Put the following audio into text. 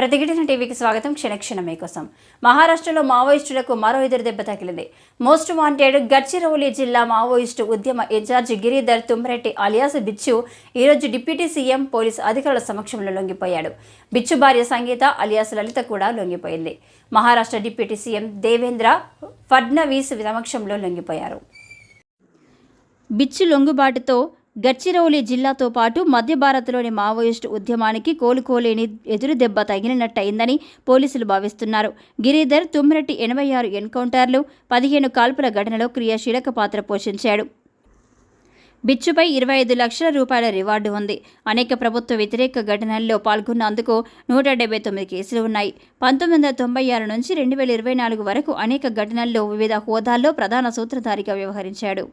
ప్రతిఘటన టీవీకి స్వాగతం క్షణక్షణమే కోసం మహారాష్ట్రలో మావోయిస్టులకు మరో ఎదురు దెబ్బ తగిలింది. మోస్ట్ వాంటెడ్ గడ్చిరౌలి జిల్లా మావోయిస్టు ఉద్యమ ఇన్ఛార్జి గిరిధర్ తుమ్రెడ్డి అలియాస్ బిచ్చు ఈరోజు డిప్యూటీ సీఎం పోలీస్ అధికారుల సమక్షంలో లొంగిపోయాడు. బిచ్చు భార్య సంగీత అలియాస్ లలిత కూడా లొంగిపోయింది. మహారాష్ట్ర డిప్యూటీ సీఎం దేవేంద్ర ఫడ్నవీస్ సమక్షంలో లొంగిపోయారు. బిచ్చు లొంగుబాటుతో గడ్చిరౌలి జిల్లాతో పాటు మధ్య భారత్లోని మావోయిస్టు ఉద్యమానికి కోలుకోలేని ఎదురుదెబ్బ తగిలినట్టయిందని పోలీసులు భావిస్తున్నారు. గిరిధర్ తుమ్మిరెడ్డి ఎనభై ఆరు ఎన్కౌంటర్లు పదిహేను కాల్పుల ఘటనలో క్రియాశీలక పాత్ర పోషించాడు. బిచ్చుపై ఇరవై ఐదు లక్షల రూపాయల రివార్డు ఉంది. అనేక ప్రభుత్వ వ్యతిరేక ఘటనల్లో పాల్గొన్నందుకు నూట డెబ్బై తొమ్మిది కేసులు ఉన్నాయి. పంతొమ్మిది వందల తొంభై ఆరు నుంచి రెండు వేల ఇరవై నాలుగు వరకు అనేక ఘటనల్లో వివిధ హోదాల్లో ప్రధాన సూత్రధారిగా వ్యవహరించాడు.